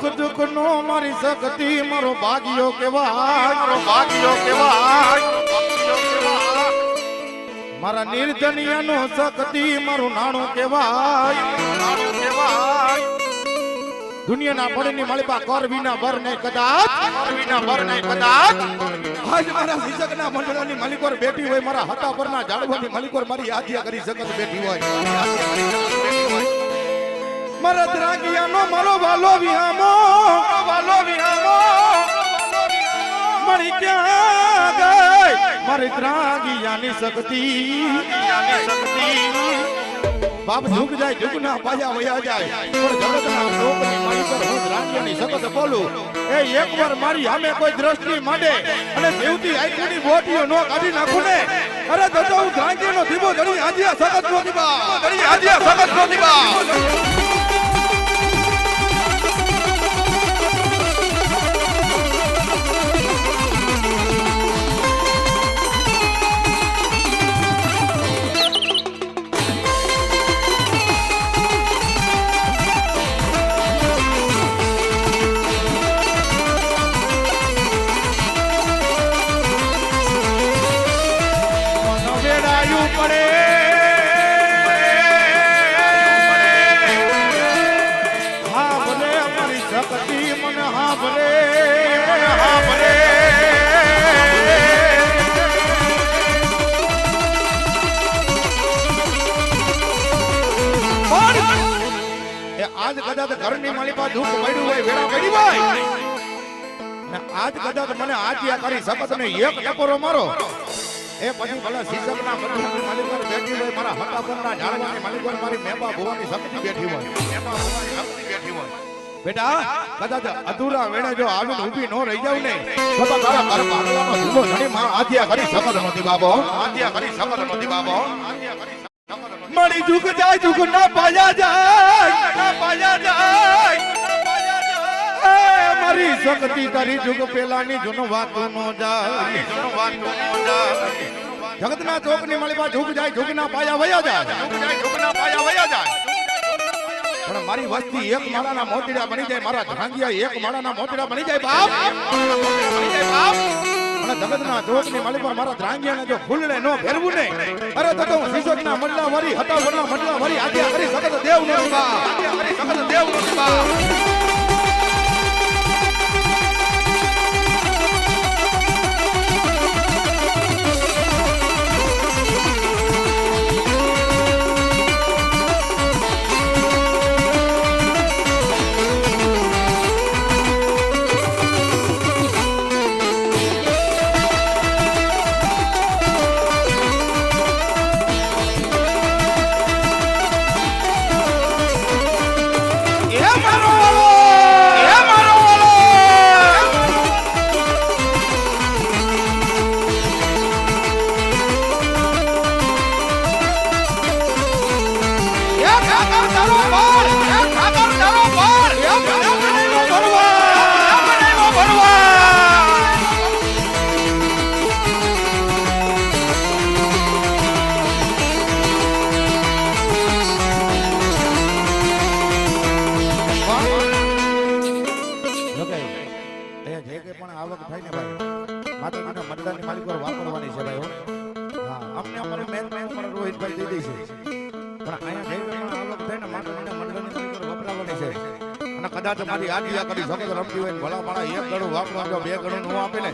સુખ દુઃખ નો મારી શક્તિ મારો ભાગ્યો કેવાય મારો ભાગ્યો કેવાય મારા નિર્જનિયાનો શક્તિ મારું નાણું કેવાય નાણું કેવાય દુનિયાના ભણની માલિપા કર વિના ભર નહીં કદાચ. કર વિના ભર નહીં કદાચ. આજ મારા શિક્ષકના મંડળોની માલિકોર બેઠી હોય મારા હતા પરના ઝાડવાની માલિકોર મારી આધ્યા કરી જગત બેઠી હોય. મારા દ્રાગિયાનો મારો વાલો વિહામો દ્રાગિયાની શક્તિ. શક્તિ. બાપ ઝુક જાય ઝુક ના પાયા વયા જાય. પણ લોકની માલિકોર હું બોલું એ એકવાર મારી સામે કોઈ દ્રષ્ટિ માંડે અને દેવતી આઈકુની બોટીઓ નો કાઢી નાખું ને અરે તો હું ધ્રાંગી નો દીવો જડી આજીયા સખત નો દીવા જડી આજીયા સખત નો દીવા દુઃખ પડ્યું હોય, વેળા પડી હોય. ને આજ કદાચ મને આજ્ઞા કરી શપથ ને એક ટકોરો મારો. એ પછી ભલે શીશકના મંદિરની માલિકોર બેઠી હોય, મારા હતા પરના ઝાડવાની માલિકોર મારી મેબા ભુવાની શક્તિ બેઠી હોય. મેબા ભુવાની શક્તિ બેઠી હોય બેટા, કદાચ અધૂરા વેણે જો આવીને ઊભી નો રહી જાવ ને, તો તારા ઘર ભાગવાનો ધીમો ઘણી મારા આધ્યા કરી શકત નહોતી બાબો. આધ્યા કરી શપથ નહોતી બાબો. મળી ઝુક જાય ઝુક ના પાયા જાય, ના પાયા જાય. મારી શક્તિ તારી જુગ પેલાની જૂનો વાતો નો જાય. જૂનો વાતો નો જાય. જગતના ચોકની માલિકા ઝુક જાય ઝુક ના પાયા વયા જાય. ઝુક જાય ઝુક ના પાયા વયા જાય. પણ મારી વસ્તી એક માળાના મોતીડા બની જાય મારા ધાંગિયા એક માળાના મોતીડા બની જાય બાપ. બની જાય બાપ. અને જગતના જોશની ની માલિકા મારા ઢાંગિયાને જો ફૂલને નો ફેરવું ને અરે તો હું શિશોકના મંડલા વરી હતા વરના મંડલા વરી આજે કરી સકત દેવ નો બા આજ્ઞા કરી દેવ નો બા વાપરવાની છે ભાઈ, હા. અમને અમારે મેન મેન પણ રોહિતભાઈ દઈ દે છે. પણ અહીંયા જઈને કંઈ થઈને આવક થાય મંડળની વપરાવાની છે. અને કદાચ મારી આજ્ઞા કરી જગત રમતી હોય ભલા ભલા એક ગણું વાપરવા જો બે ગણું નો આપે ને,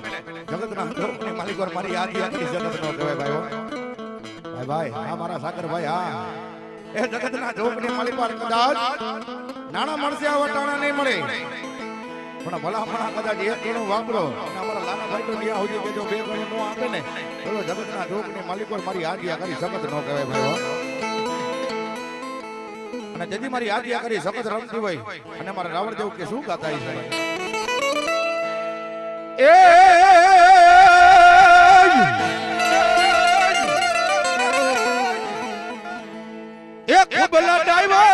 જગતના લોકની માલિકો મારી આજ્ઞા કરી જગત નો કહેવાય ભાઈ ભાઈ હા, મારા સાગર ભાઈ હા. એ જગતના જોકની માલિકો કદાચ નાણા મળશે, આ વટાણા નહીં મળે. પણ ભલા ભલા કદાચ એક ગણું વાપરો અને અમારા લાલા ભાઈ તો ત્યાં સુધી કે જો બે ગણું નો આપે ને તો જગતના જોગની માલિકો મારી આજ્ઞા કરી સખત નો કહેવાય ભાઈ અને જેથી મારી આજ્ઞા કરી સખત રમતી હોય અને મારા રાવણ જેવું કે શું ગાતા છે એ એ ખુબલા ડાઈવાલા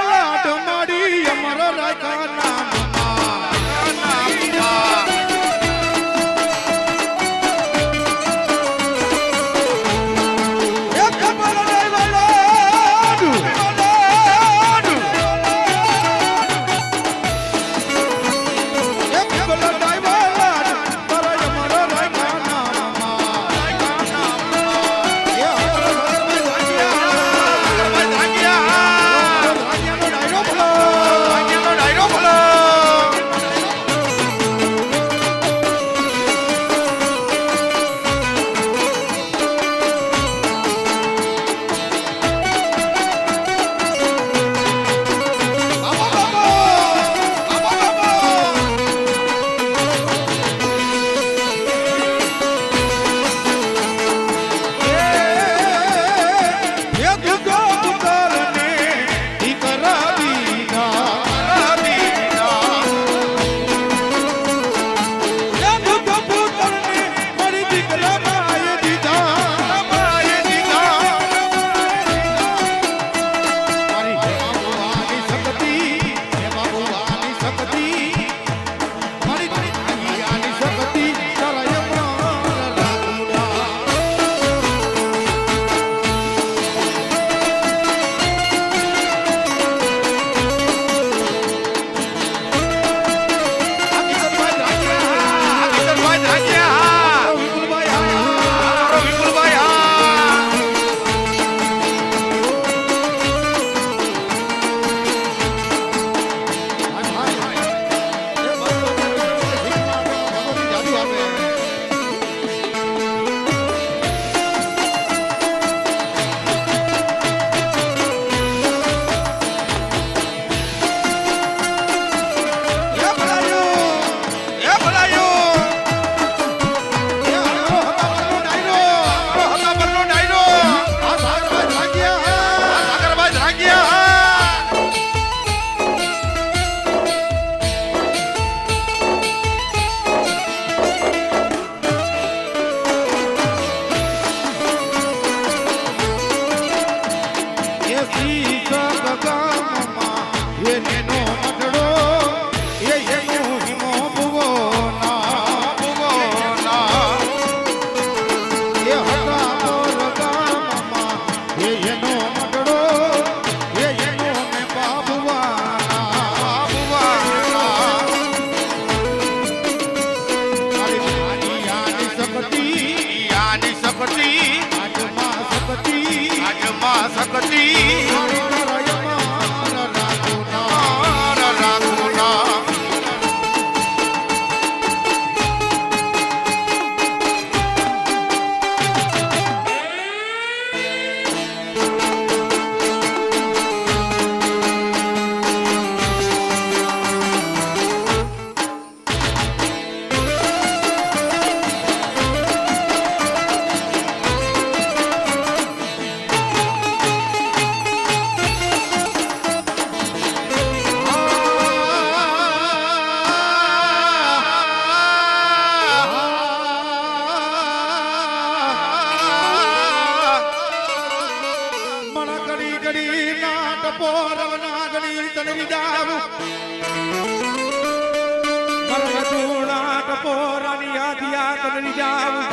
પોરની યાદ યાદ જાવું.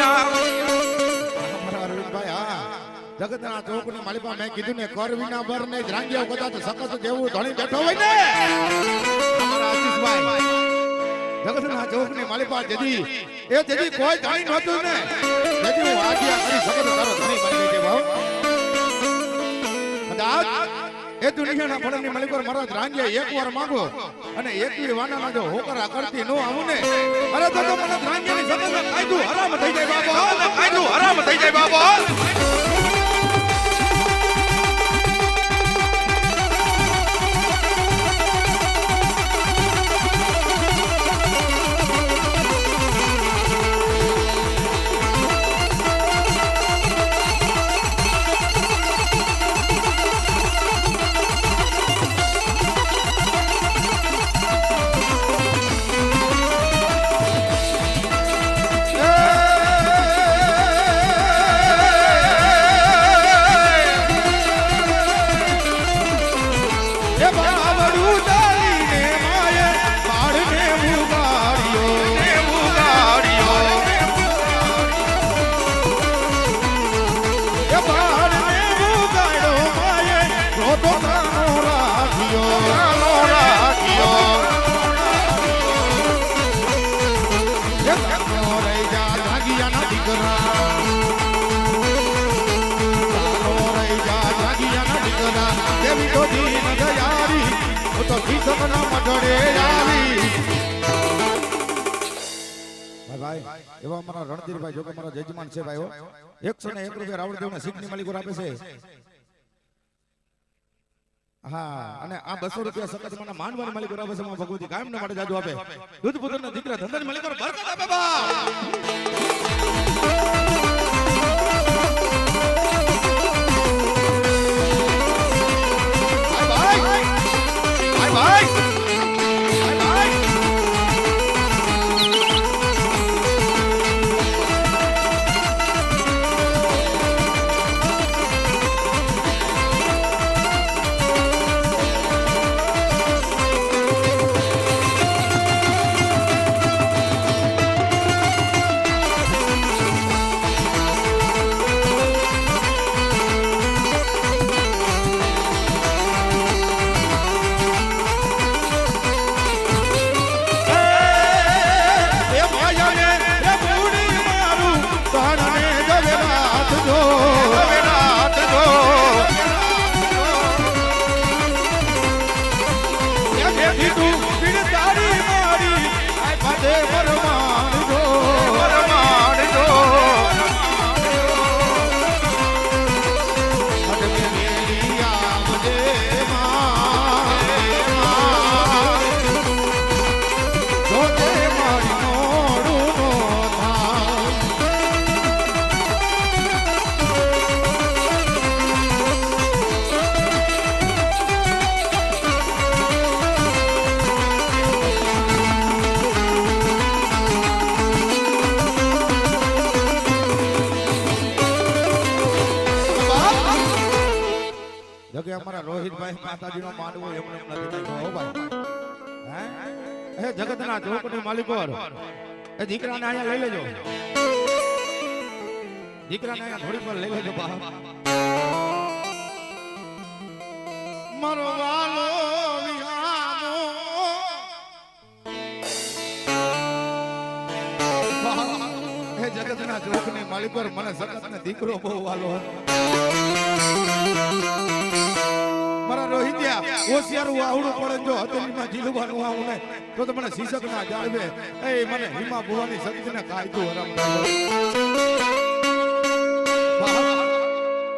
જાવ જગતના ચોકની માલિપા મેં કીધું ને, કર વિના ભર ને ધ્રાંગિયા કદાચ સખત જેવું ધણી બેઠો હોય ને. જગતના ચોક જગતના માલિકા જદી એ જદી કોઈ ધણી નહોતું ને. જદી હું કરી સખત તારો ધણી બની ગઈ ભાવ એ દુનિયાના ફળની મલિકોર પર રાંજે એકવાર માંગો અને એકવી વાનાના જો હોકરા કરતી નો આવું અરે તો મને રાંજેની સગત કાયદો હરામ થઈ જાય બાબો કાયદો હરામ થઈ જાય બાબા તો દીન દયારી હું તો કીધકના મઢડે આવી. ભાઈ એવા અમારા રણધીરભાઈ જોકે અમારા જજમાન છે ભાઈઓ એકસો ને એક રૂપિયા રાવણદેવના શીખની માલિકો આપે હા અને આ બસો રૂપિયા સખત મને માનવાની આપે છે ભગવતી ના રોહિતભાઈ માતાજીનો માંડવો એમને એમ નથી હો ભાઈ. હે? જગતના ચોકની માલિકો એ દીકરાને અહીંયા લઈ લેજો. દીકરાને અહીંયા થોડી પર લઈ લેજો બાપ. મારો વાલો જગતના માલિક માલિકો મને સતતને દીકરો બહુ વાલો મારા રોહિત્યા, હોશિયારું આવડું પડે જો હથેળીમાં જીલવાનું આવું ને તો તમને મને શીશક ના જાળવે. એ મને હિમા ભુવાની શક્તિને કાયદો હરામ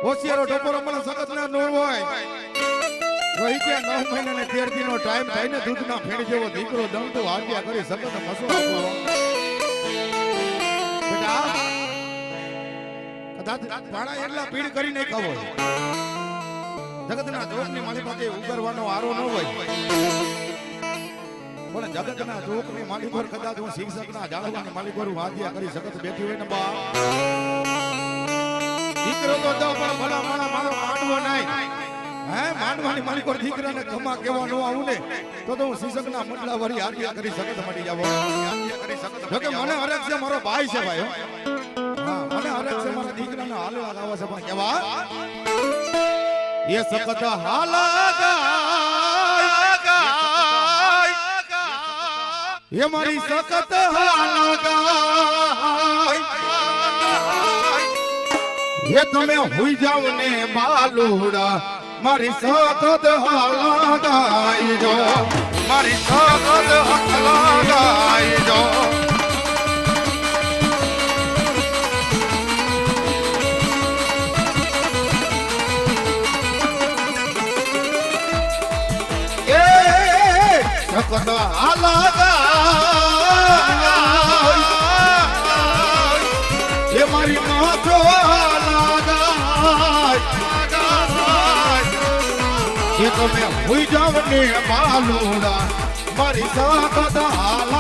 હોશિયારો ટપોરો મને સખત ના નોર હોય. રોહિત્યા નવ મહિના ને તેર દિનો ટાઈમ થાય ને દૂધના ફેણ જેવો દીકરો દમતો આજ્ઞા કરી સખત મસો બેટા, કદાચ ભાણા એટલા પીડ કરી નહીં ખાવો જગતના જોકની માલી પાસે ઉગરવાનો આરો ન હોય. પણ જગતના જોકની માલિક પર કદાચ હું શિક્ષકના જાળવાની માલિક પર આજ્ઞા કરી જગત બેઠી હોય ને બા. દીકરો તો દો પણ ભલા માણા મારો માંડવો નહીં. હે માંડવાની માલિક પર દીકરાને કમા કેવા નો આવું ને તો તો હું શિક્ષકના મંડલા વરી આજ્ઞા કરી જગત મટી જાવ જોકે મને હરખ છે મારો ભાઈ છે ભાઈ હા. મને હરખ છે મારા દીકરાને હાલવા ગાવા છે પણ કેવા? ये सकत हालागाय ये मारी सकत हालागाय ये તમે હુઈ જાવ ને બાલુડા મારી સખત હાલાગાય જો મારી સખત હકલાગાય જો ಕೊನ ಆಲಾಗ એ મારી માથો લાગાય એ તમે હોઈ જાવ ને માલુડા મારી સાથ હાલ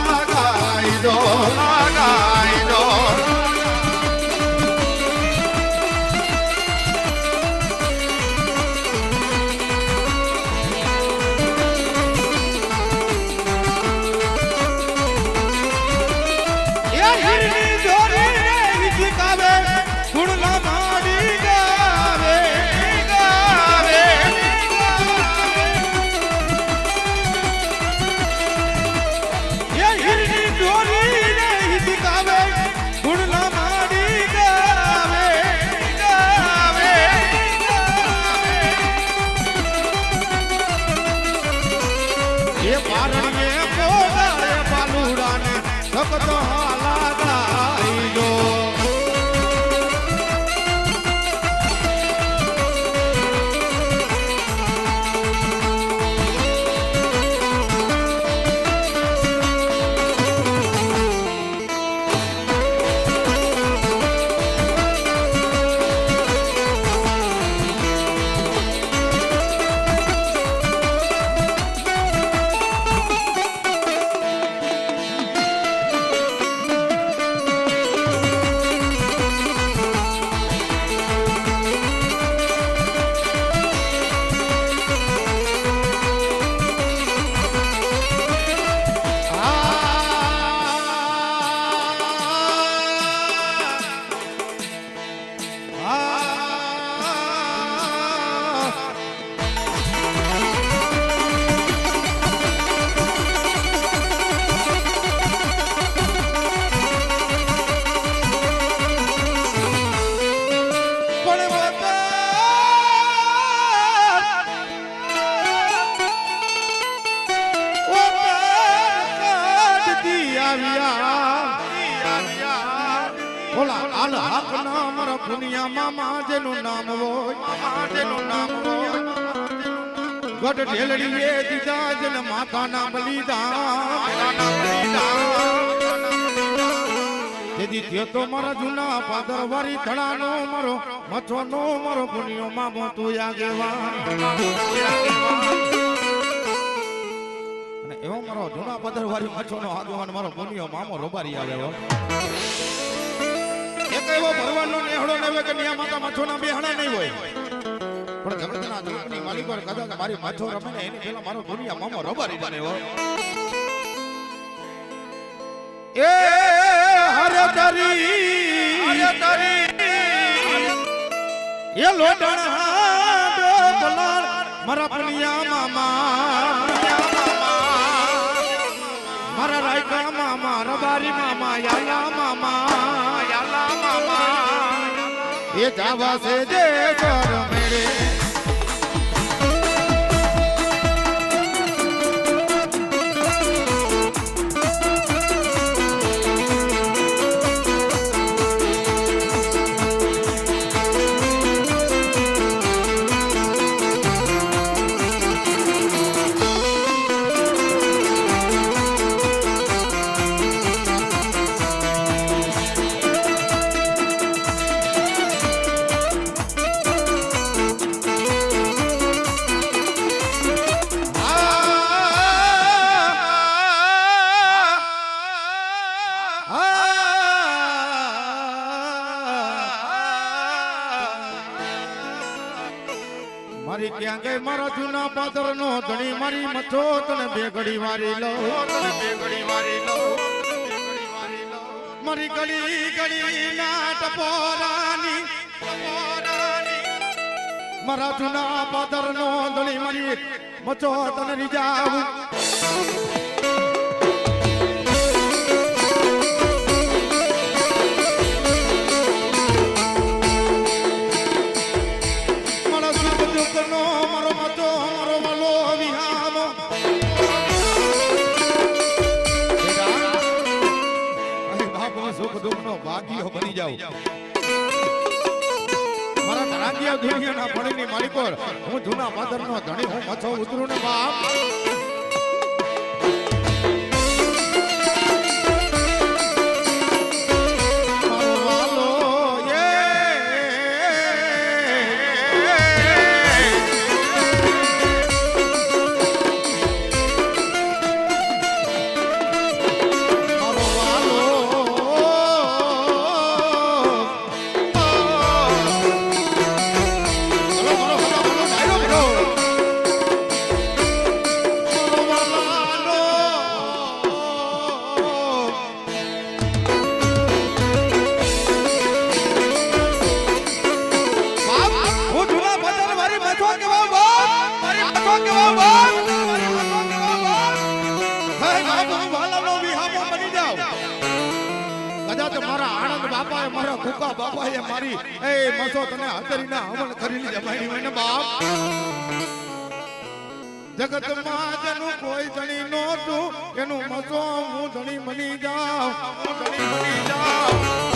એ પારણે પોગાડે બાલુડાને સખત હાલા નામ હોય નામ હોય. ગઢ દીધા જન માતાના બલિદાન તે મારા જૂના પાદર વારી મારો મથો નો મારો પુનિયો મામો તું આગેવાન અને એવો મારો જૂના પાદર વારી મથો નો આગેવાન મારો પુનિયો મામો રોબારી આવ્યો એક એવો ભરવાનો નેહડો ને કે નિયા માતા માછોના બેહણા નહીં હોય. પણ જગતના માલિક પર કદાચ મારી માછો રમે ને એની પેલા મારો દુનિયા મામો રોબારી બને હો. એ હરે તરી હરે તરી એ લોટણા ડોકલાલ મારા પનિયા મામા. મારા રાયકા મામા, રબારી મામા, યાલા મામા યાલા મામા એ જાવા સે જે મેરે મારી તને બે ઘડી મારી લો. મારી ગળી ગળી ના ટપોરાની મારા જૂના પાદર નો ધણી મારી. મચો તને રીજાવું બાપ હું સુખ દુઃખનો ભાગ્યો બની જાઉં મારા ધરાજીયા દુનિયાના ભણીની માલિકો હું જૂના માધરનો ધણી હું મથો ઉતરું ને બાપ. મારા કુકા બાપાએ મારી, એ મસો તને હતરીના હવન કરી લીધા. મારી મને બાપ. જગતમાં જેનું કોઈ જણી નહોતું, એનું મસો હું ધણી બની જાઉં. હું ધણી બની જાઉં.